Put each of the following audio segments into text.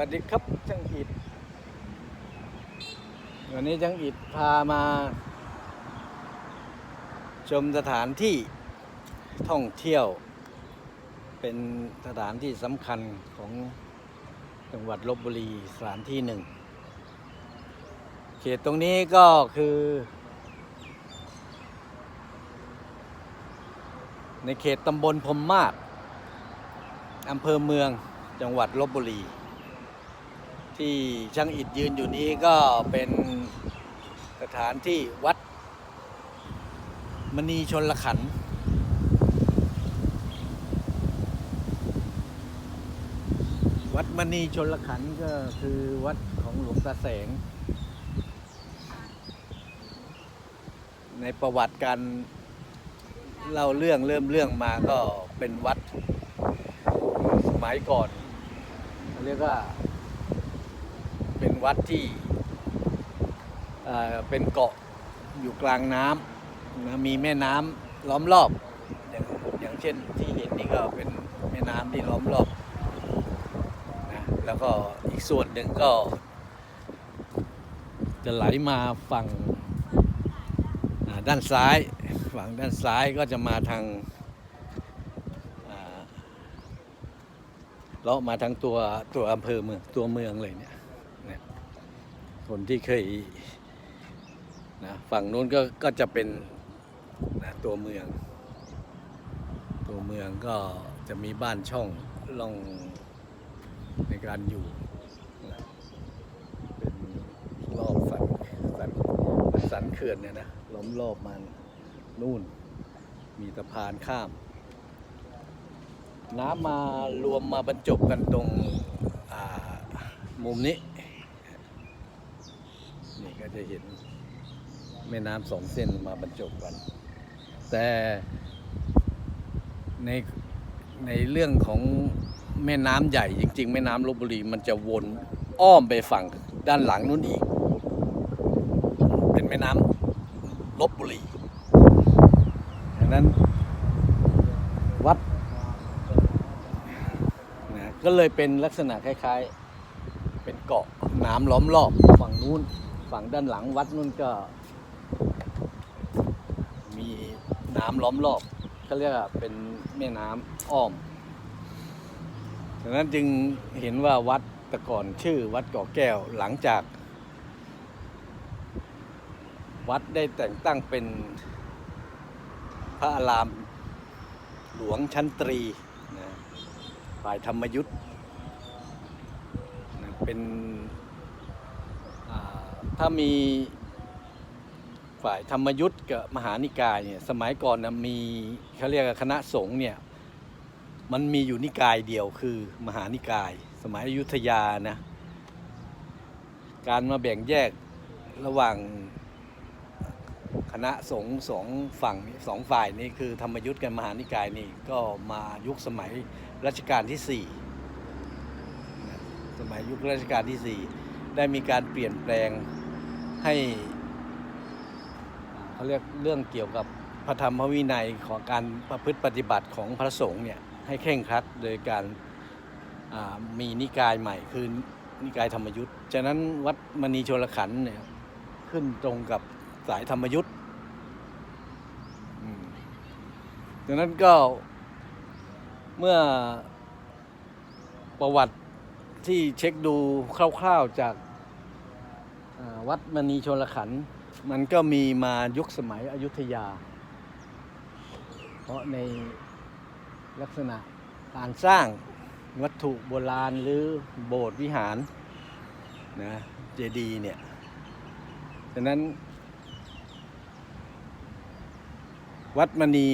วัสดีครับช่างอิดวันนี้ช่างอิดพามา ชมสถานที่ท่องเที่ยว เป็นสถานที่สำคัญของจังหวัดลบบุรีสถานที่หนึ่ง เขตตรงนี้ก็คือ ในเขตตำบลพรมมาศอำเภอเมืองจังหวัดลบบุรี ที่ช่างอิดยืนอยู่นี้ก็เป็นสถานที่วัด มณีชนละขัน วัดมณีชนละขันก็คือวัดของหลวงตาแสง ในประวัติการเล่าเรื่องเริ่มเรื่องมาก็เป็นวัดสมัยก่อนเรียกว่า วัดที่เป็นเกาะอยู่กลางน้ำนะมีแม่น้ำล้อมรอบอย่างอย่างเช่นที่เห็นนี่ก็เป็นแม่น้ำที่ล้อมรอบนะแล้วก็อีกส่วนหนึ่งก็ จะไหลมาฝั่งด้านซ้าย ฝั่งด้านซ้ายก็จะมาทางเลาะมาทางตัวตัวอำเภอเมืองตัวเมืองเลยเนี่ย คนที่เคยนะฝั่งนู้นก็ก็จะเป็นนะตัวเมือง ตัวเมืองก็จะมีบ้านช่องล่องในการอยู่นะเป็นรอบสันสันสันเขื่อนเนี่ยนะล้อมรอบมันนู่น มีสะพานข้าม น้ำมารวมมาบรรจบกันตรงมุมนี้ จะเห็นแม่น้ำสองเส้นมาบรรจบกัน แต่ในในเรื่องของแม่น้ำใหญ่จริง ๆ แม่น้ำลบบุรีมันจะวนอ้อมไปฝั่งด้านหลังนู้นอีก เป็นแม่น้ำลบบุรีดังนั้นวัดนะก็เลยเป็นลักษณะคล้าย ๆ เป็นเกาะน้ำล้อมรอบฝั่งนู้น ฝั่งด้านหลังวัดนู้นก็ มีน้ำล้อมรอบเขาเรียกว่าเป็นแม่น้ำอ้อมดังนั้นจึงเห็นว่าวัดแต่ก่อนชื่อวัดเกาะแก้วหลังจาก วัดได้แต่งตั้งเป็นพระอารามหลวงชั้นตรีนะฝ่ายธรรมยุทธ์เป็น ถ้ามีฝ่ายธรรมยุทธ์กับมหานิกายเนี่ยสมัยก่อนนะมีเขาเรียกว่าคณะสงฆ์เนี่ยมันมีอยู่นิกายเดียวคือมหานิกาย สมัยอยุธยานะการมาแบ่งแยกระหว่างคณะสงฆ์สองฝั่งสองฝ่ายนี่คือธรรมยุทธ์กับมหานิกายนี่ก็มายุคสมัยรัชกาลที่สี่สมัยยุครัชกาลที่สี่ได้มีการเปลี่ยนแปลง ให้เขาเรียกเรื่องเกี่ยวกับพระธรรมวินัยของการประพฤติปฏิบัติของพระสงฆ์เนี่ยให้เคร่งครัดโดยการมีนิกายใหม่คือนิกายธรรมยุทธ์ฉะนั้นวัดมณีโชลขันเนี่ยขึ้นตรงกับสายธรรมยุทธ์ดังนั้นก็เมื่อประวัติที่เช็คดูคร่าวๆจาก วัดมณีชนลขัน มันก็มีมายุคสมัยอยุธยา เพราะในลักษณะการสร้างวัตถุโบราณหรือโบสถ์วิหารนะเจดีย์เนี่ยฉะนั้น วัดมณี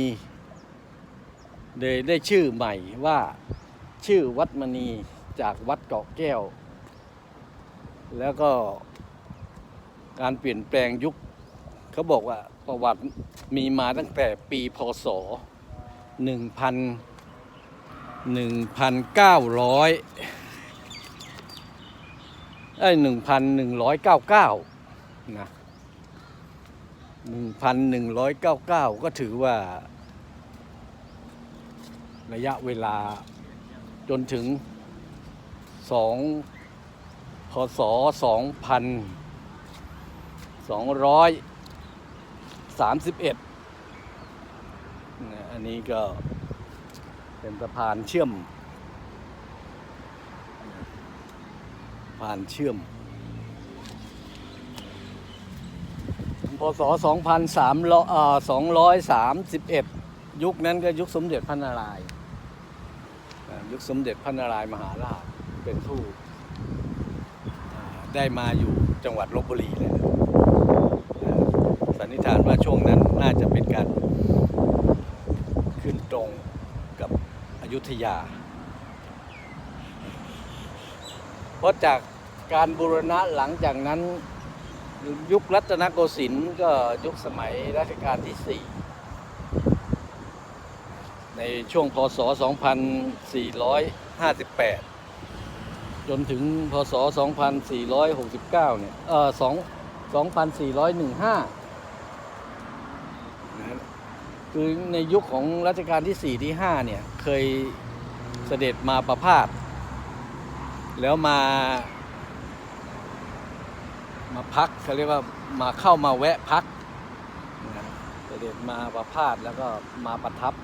เลยได้ชื่อใหม่ว่าชื่อวัดมณีจากวัดเกาะแก้ว แล้วก็ การเปลี่ยนแปลงยุคเขาบอกว่าประวัติมีมาตั้งแต่ปีพศ 1,000 1,900ไอ้1,199นะ1,199 ก็ถือว่า ระยะเวลาจนถึง 2 พศส องพันสองร้อยสามสิบเอ็ดอันนี้ก็เป็นสะพานเชื่อมสะพานเชื่อม พศสองพันสามร้อยสองร้อยสามสิบเอ็ดยุคนั้นก็ยุคสมเด็จพระนารายณ์ยุคสมเด็จพระนารายณ์มหาราชเป็นผู้ได้มาอยู่จังหวัดลบบุรีเลย สันนิษฐานว่าช่วงนั้นน่าจะเป็นการขึ้นตรงกับอยุธยา เพราะจากการบูรณะหลังจากนั้นยุครัตนโกสินทร์ก็ยุคสมัยรัชกาลที่ 4 ในช่วงพศ 2458 จนถึงพศ 2469 เนี่ย เออ2 2415 คือในยุคของรัชกาลที่ 4 ที่ 5 เนี่ย เคยเสด็จมาประพาสแล้วมา มาพักเขาเรียกว่ามาเข้ามาแวะพักนะเสด็จมาประพาสแล้วก็มาประทับ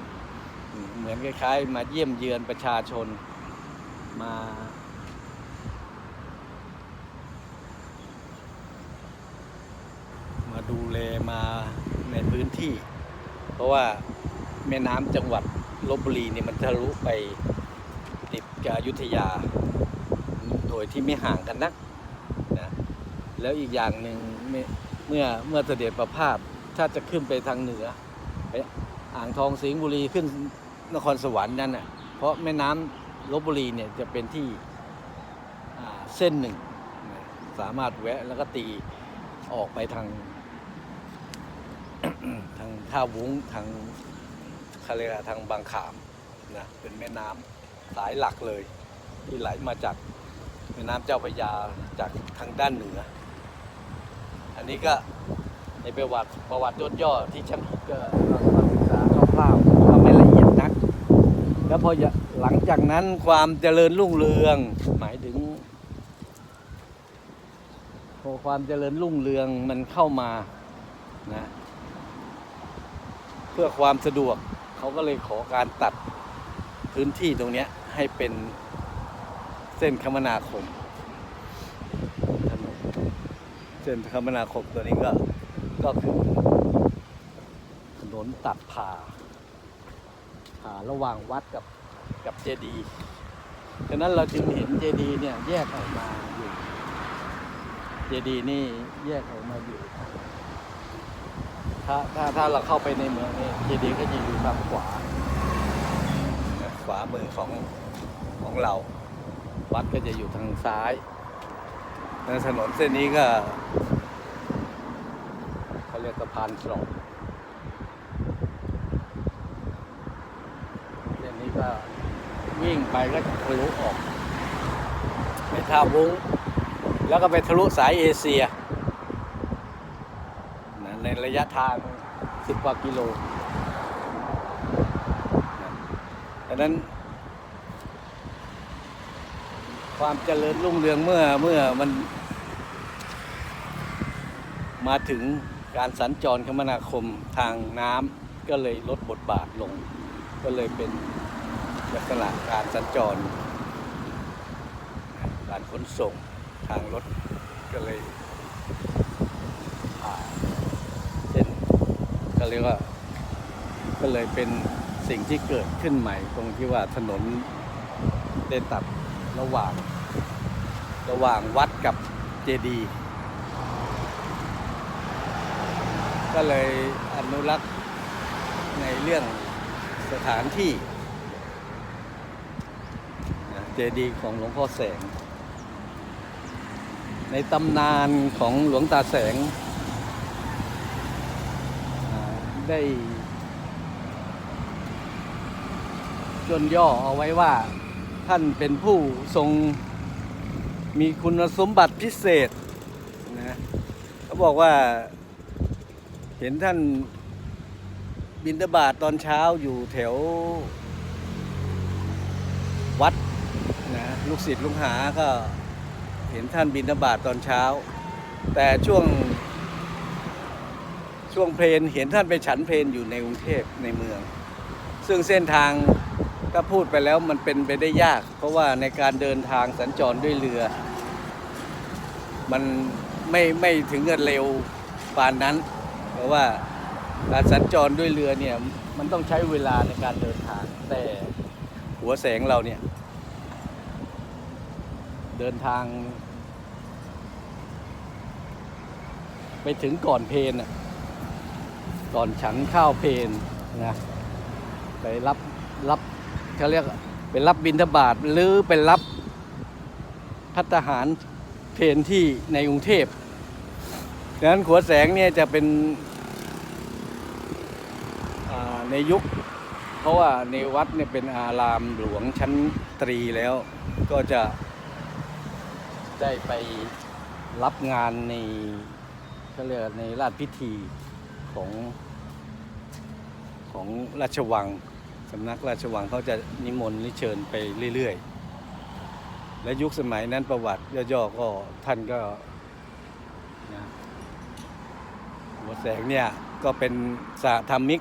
เหมือนคล้ายๆ มาเยี่ยมเยือนประชาชนมามาดูแลมาในพื้นที่ เพราะว่าแม่น้ำจังหวัดลบบุรีเนี่ยมันทะลุไปติดกับอยุธยา โดยที่ไม่ห่างกันนักนะแล้วอีกอย่างหนึ่งเมื่อเมื่อเสด็จประพาสถ้าจะขึ้นไปทางเหนือไปอ่างทองสิงห์บุรีขึ้นนครสวรรค์นั่นน่ะเพราะแม่น้ำลบบุรีเนี่ยจะเป็นที่เส้นหนึ่ง สามารถแวะแล้วก็ตีออกไปทาง ทางท่าวุ้งทางคาเรียทางบางขามนะเป็นแม่น้ำสายหลักเลย ที่ไหลมาจากแม่น้ำเจ้าพระยาจากทางด้านเหนือ อันนี้ก็ในประวัติประวัติย่อๆที่ช่างก็ศึกษาคร่าวๆก็ไม่ละเอียดนัก แล้วพอหลังจากนั้นความเจริญรุ่งเรืองหมายถึงพอความเจริญรุ่งเรืองมันเข้ามานะ พื่อความสะดวกเขาก็เลยขอการตัดพื้นที่ตรงนี้ให้เป็นเส้นคมนาคมเส้นคมนาคมตัวนี้ก็ก็คือถนนตัดผ่าผ่าระหว่างวัดกับกับเจดีย์ฉะนั้นเราจึงเห็นเจดีย์เนี่ยแยกออกมาอยู่ เจดีย์นี่แยกออกมาอยู่ ถ้าถ้าถ้าเราเข้าไปในเมืองนี่เจดีย์ก็จะอยู่ทางขวาขวามือของของเรา วัดก็จะอยู่ทางซ้ายแล้วถนนเส้นนี้ก็เขาเรียกสะพานสลองเส้นนี้ก็วิ่งไปก็จะทะลุออกไปท่าวุ้งแล้วก็ไปทะลุสายเอเชีย ในระยะทาง10กว่ากิโลดังนั้น ความเจริญรุ่งเรืองเมื่อเมื่อมัน มาถึงการสัญจรคมนาคมทางน้ำก็เลยลดบทบาทลง ก็เลยเป็นลักษณะการสัญจร การขนส่งทางรถก็เลยผ่านเส้น ก็เรียกว่า ก็เลยเป็นสิ่งที่เกิดขึ้นใหม่ ตรงที่ว่าถนนได้ตัดระหว่าง ระหว่างวัดกับเจดีย์ก็เลยอนุรักษ์ในเรื่องสถานที่เจดีย์ของหลวงพ่อแสง ในตำนานของหลวงตาแสงอ่า ได้จนย่อเอาไว้ว่าท่านเป็นผู้ทรงมีคุณสมบัติพิเศษนะเขาบอกว่า เห็นท่านบินทบาทตอนเช้าอยู่แถววัดนะลูกศิษย์ลูกหาก็เห็นท่านบินบาตตอนเช้า แต่ช่วง ช่วงเพลนเห็นท่านไปฉันเพลนอยู่ในกรุงเทพในเมือง ซึ่งเส้นทางถ้าพูดไปแล้วมันเป็นไปได้ยาก เพราะว่าในการเดินทางสัญจรด้วยเรือ มันไม่ไม่ถึงกับเร็วปานนั้น เพราะว่าการสัญจรด้วยเรือเนี่ยมันต้องใช้เวลาในการเดินทาง แต่หัวแสงเราเนี่ยเดินทาง ไปถึงก่อนเพลนน่ะ ก่อนฉันข้าวเพนนะไปรับรับเขาเรียกไปรับบิณฑบาตหรือไปรับพัฒหารเพนที่ในกรุงเทพดังนั้นขัวแสงเนี่ยจะเป็นในยุค เพราะว่าในวัดเนี่ยเป็นอารามหลวงชั้นตรีแล้วก็จะได้ไปรับงานในเขาเรียกในราชพิธี ของของราชวังสำนักราชวังเขาจะนิมนต์นิเชิญไปเรื่อยๆ และยุคสมัยนั้นประวัติย่อๆก็ท่านก็นะหัวแสงเนี่ยก็เป็นสาธรรมิก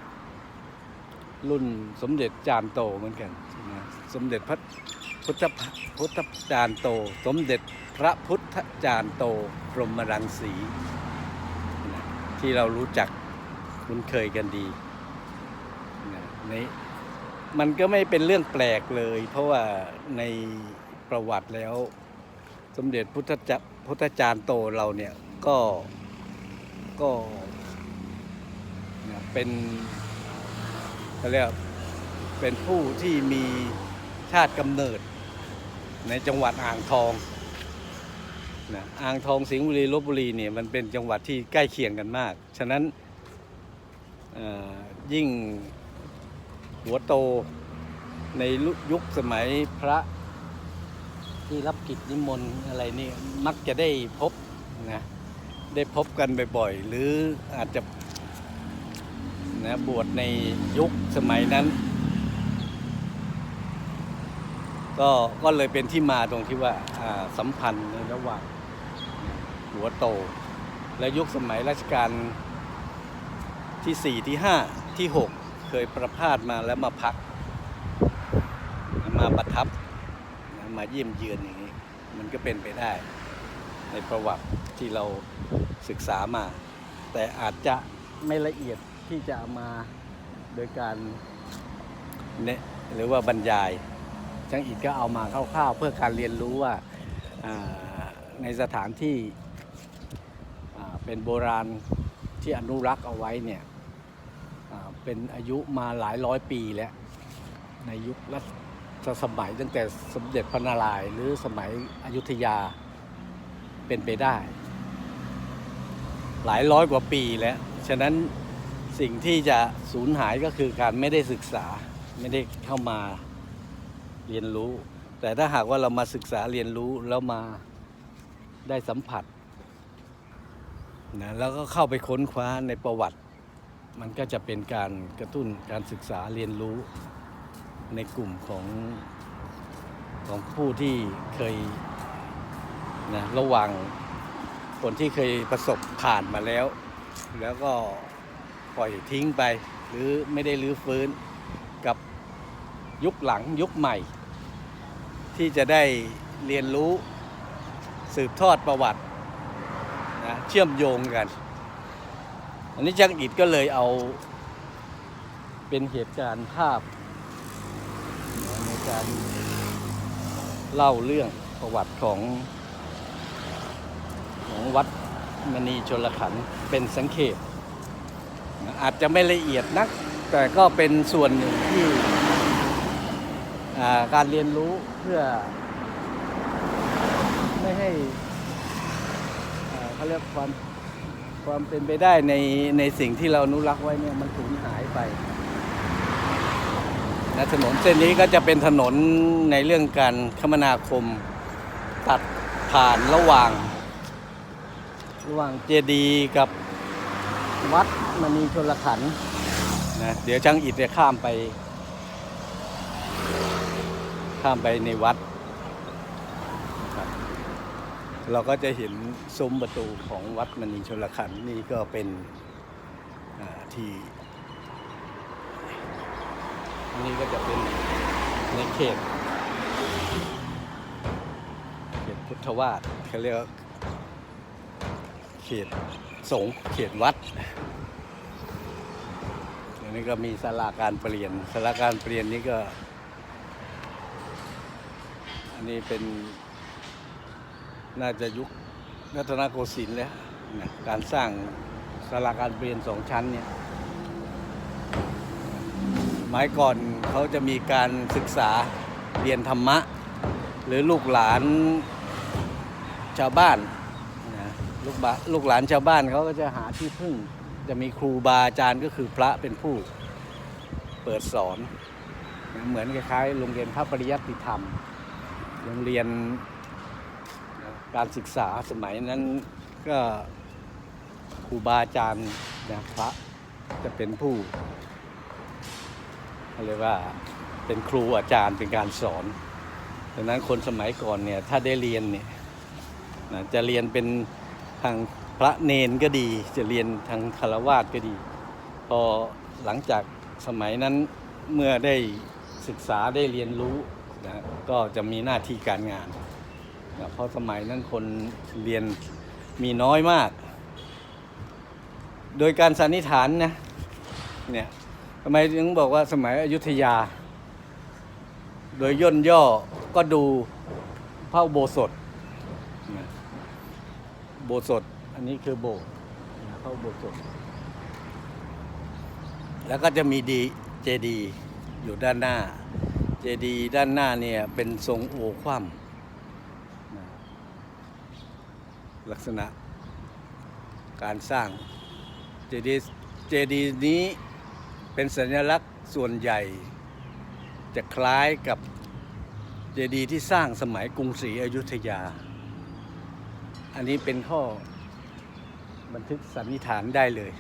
รุ่นสมเด็จจาร์โตเหมือนกันนะสมเด็จพระพุทธพุทธจารย์โต สมเด็จพระพุทธจารย์โตพรหมรังสีนะที่เรารู้จัก คุ้นเคยกันดีนะในมันก็ไม่เป็นเรื่องแปลกเลย เพราะว่าในประวัติแล้ว สมเด็จพุทธจพุทธจารย์โตเราเนี่ยก็ก็เป็นเขาเรียกเป็นผู้ที่มีชาติกำเนิดในจังหวัดอ่างทองนะอ่างทองสิงห์บุรีลบบุรีเนี่ยมันเป็นจังหวัดที่ใกล้เคียงกันมาก ฉะนั้น ยิ่งหัวโตในยุคสมัยพระที่รับกิจนิมนต์อะไรนี่มักจะได้พบนะได้พบกันบ่อยๆ หรืออาจจะนะบวชในยุคสมัยนั้น ก็ก็เลยเป็นที่มาตรงที่ว่าาสัมพันธ์ในระหว่างหัวโต และยุคสมัยรัชกาล ที่สี่ที่ห้าที่หกเคยประพาสมาแล้วมาพัก มาประทับ มาเยี่ยมเยือนอย่างนี้ มันก็เป็นไปได้ ในประวัติที่เราศึกษามา แต่อาจจะไม่ละเอียดที่จะเอามาโดยการเนะหรือว่าบรรยายช่างอิดก็เอามาคร่าวๆเพื่อการเรียนรู้ว่าในสถานที่เป็นโบราณที่อนุรักษ์เอาไว้เนี่ย เป็นอายุมาหลายร้อยปีแล้ว ในยุครัชสมัยตั้งแต่สมเด็จพระนารายณ์หรือสมัยอยุธยาเป็นไปได้ หลายร้อยกว่าปีแล้ว ฉะนั้นสิ่งที่จะสูญหายก็คือการไม่ได้ศึกษาไม่ได้เข้ามาเรียนรู้ แต่ถ้าหากว่าเรามาศึกษาเรียนรู้แล้วมาได้สัมผัสนะแล้วก็เข้าไปค้นคว้าในประวัติ มันก็จะเป็นการกระตุ้นการศึกษาเรียนรู้ในกลุ่มของของผู้ที่เคยนะระหว่างคนที่เคยประสบผ่านมาแล้ว แล้วก็ปล่อยทิ้งไป หรือไม่ได้รื้อฟื้นกับยุคหลังยุคใหม่ ที่จะได้เรียนรู้สืบทอดประวัตินะเชื่อมโยงกัน อันนี้จังอิดก็เลยเอา เป็นเหตุการณ์ภาพในการเล่าเรื่องประวัติของของวัดมณีชนลขันเป็นสังเขปอาจจะไม่ละเอียดนัก แต่ก็เป็นส่วนหนึ่งที่าการเรียนรู้เพื่อ ไม่ให้เขาเรียกความ ความเป็นไปได้ในในสิ่งที่เราอนุรักษ์ไว้เนี่ยมันสูญหายไปและถนนเส้นนี้ก็จะเป็นถนนในเรื่องการคมนาคม ตัดผ่านระหว่าง ระหว่างเจดีย์กับวัดมณีชนลขันนะเดี๋ยวช่างอิฐจะข้ามไป ข้ามไปในวัด เราก็จะเห็นซุ้มประตูของวัดมณีชลขันนี่ก็เป็นที่นี่ก็จะเป็นในเขตเขตพุทธวาสเขาเรียกเขตสงฆ์เขตวัดอันนี้ก็มีสาราการเปลี่ยนสาราการเปลี่ยนนี้ก็ อันนี้เป็น น่าจะยุครัตนโกสินทร์แล้วนะการสร้างสาราการเปลี่ยนสองชั้นเนี่ยหมายก่อนเขาจะมีการศึกษาเรียนธรรมะ หรือลูกหลานชาวบ้านนะลูกบาลูกหลานชาวบ้านเขาก็จะหาที่พึ่ง จะมีครูบาอาจารย์ก็คือพระเป็นผู้เปิดสอนนะเหมือนคล้ายๆโรงเรียนพระปริยัติธรรมโรงเรียน การศึกษาสมัยนั้นก็ครูบาอาจารย์นะพระจะเป็นผู้เรียกว่าเป็นครูอาจารย์เป็นการสอนดังนั้นคนสมัยก่อนเนี่ยถ้าได้เรียนเนี่ยนะจะเรียนเป็นทางพระเนนก็ดี จะเรียนทางคารวาสก็ดี พอหลังจากสมัยนั้นเมื่อได้ศึกษาได้เรียนรู้นะก็จะมีหน้าที่การงาน เพราะสมัยนั้นคนเรียนมีน้อยมาก โดยการสันนิษฐานนะเนี่ยทำไมถึงบอกว่าสมัยอยุธยา โดยย่นย่อก็ดูพระโบสถโบสถอันนี้คือโบสถ์พระโบสถแล้วก็จะมีดีเจดีอยู่ด้านหน้า เจดีด้านหน้าเนี่ยเป็นทรงโอคว่ำนะ ลักษณะการสร้างเจดีเจดีนี้เป็นสัญลักษณ์ส่วนใหญ่ จะคล้ายกับเจดีย์ที่สร้างสมัยกรุงศรีอยุธยา อันนี้เป็นข้อบันทึกสันนิษฐานได้เลย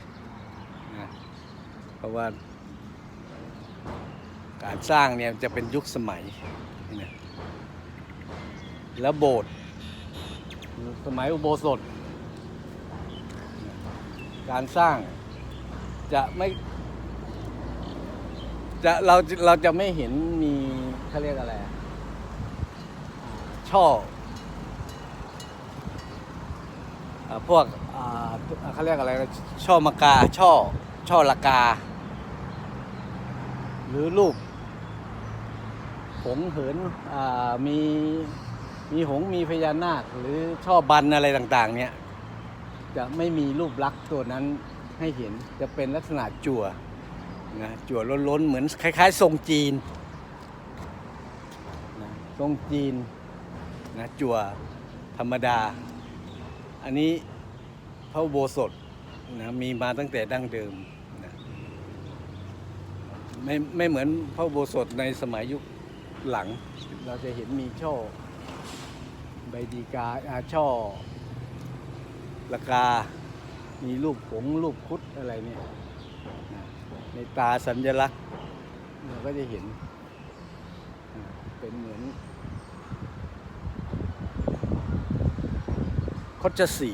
นะเพราะว่าการสร้างเนี่ยจะเป็นยุคสมัยนะแล้วโบสถ์ สมัยอุโบสถ การสร้างจะไม่จะเราเราจะไม่เห็นมีเขาเรียกอะไร ช่อพวกเขาเรียกอะไร ช่อมะกา ช่อ ช่อละกา หรือรูปหงเหินมี มีหงมีพญานาคหรือช่อบันอะไรต่างๆ เนี่ย จะไม่มีรูปลักษณ์ตัวนั้นให้เห็นจะเป็นลักษณะจั่วนะจั่วล้นๆ เหมือนคล้าย ๆ ทรงจีนนะทรงจีนนะจั่วธรรมดา อันนี้พระโบสถนะมีมาตั้งแต่ดั้งเดิมนะไม่ไม่เหมือนพระโบสถในสมัยยุคหลัง เราจะเห็นมีช่อ ใบดีกาอาช่อละกา มีรูปผงรูปคุดอะไรเนี่ยในตาสัญลักษณ์เราก็จะเห็นเป็นเหมือนคดชสี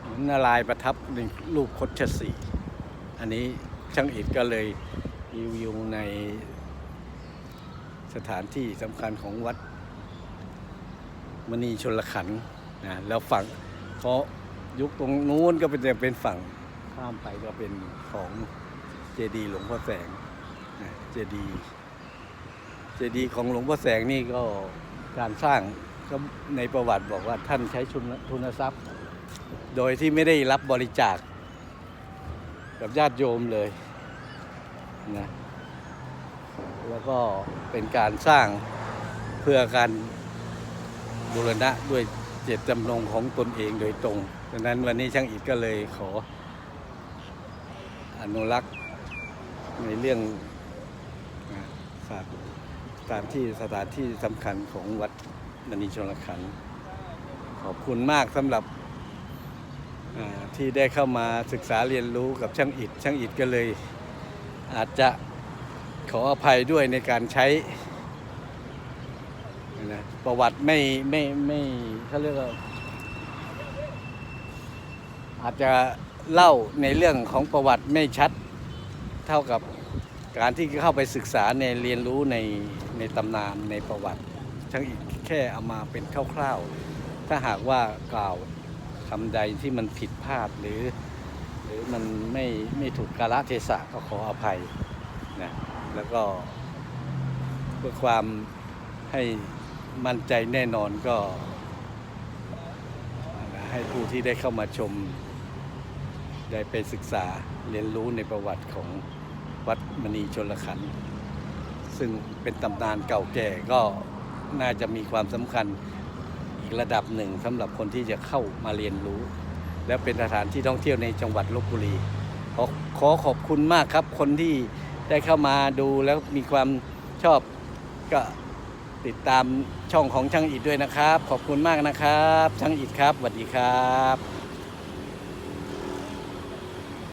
เหมือนนารายประทับในรูปคดชสีอันนี้ช่างอิฐก็เลยรีวิวในสถานที่สำคัญของวัด มณีชนละขันนะแล้วฝั่งเพราะยุคตรงนู้นก็เป็นจะเป็นฝั่งข้ามไปก็เป็นของเจดีหลวงพ่อแสงนะเจดีเจดีของหลวงพ่อแสงนี่ก็การสร้างก็ในประวัติบอกว่าท่านใช้ทุนทุนทรัพย์ โดยที่ไม่ได้รับบริจาคกับญาติโยมเลยนะแล้วก็เป็นการสร้างเพื่อการ บูรณะด้วยเจตจำนงของตนเองโดยตรงดังนั้นวันนี้ช่างอิฐก็เลยขอ อนุรักษ์ในเรื่องอ่าสถานสถานที่สถานที่สำคัญของวัดมณีชนลขัน ขอบคุณมากสำหรับที่ได้เข้ามาศึกษาเรียนรู้กับช่างอิฐช่างอิฐก็เลยอาจจะขออภัยด้วยในการใช้ นะประวัติไม่ไม่ไม่เขาเรียกว่าอาจจะเล่าในเรื่องของประวัติไม่ชัดเท่ากับการที่เข้าไปศึกษาในเรียนรู้ในในตำนานในประวัติทั้งอีกแค่เอามาเป็นคร่าวๆ ถ้าหากว่ากล่าวคำใดที่มันผิดพลาดหรือ หรือมันไม่ไม่ถูกกาลเทศะก็ขออภัยนะแล้วก็เพื่อความให้ มั่นใจแน่นอนก็ ให้ผู้ที่ได้เข้ามาชม ได้ไปศึกษาเรียนรู้ในประวัติของวัดมณีชนลขัน ซึ่งเป็นตำนานเก่าแก่ก็น่าจะมีความสำคัญอีกระดับหนึ่งสำหรับคนที่จะเข้ามาเรียนรู้ และเป็นสถานที่ท่องเที่ยวในจังหวัดลบบุรีขอขอขอบคุณมากครับ คนที่ได้เข้ามาดูแล้วมีความชอบก็ ติดตามช่องของช่างอิดด้วยนะครับ ขอบคุณมากนะครับ ช่างอิดครับสวัสดีครับ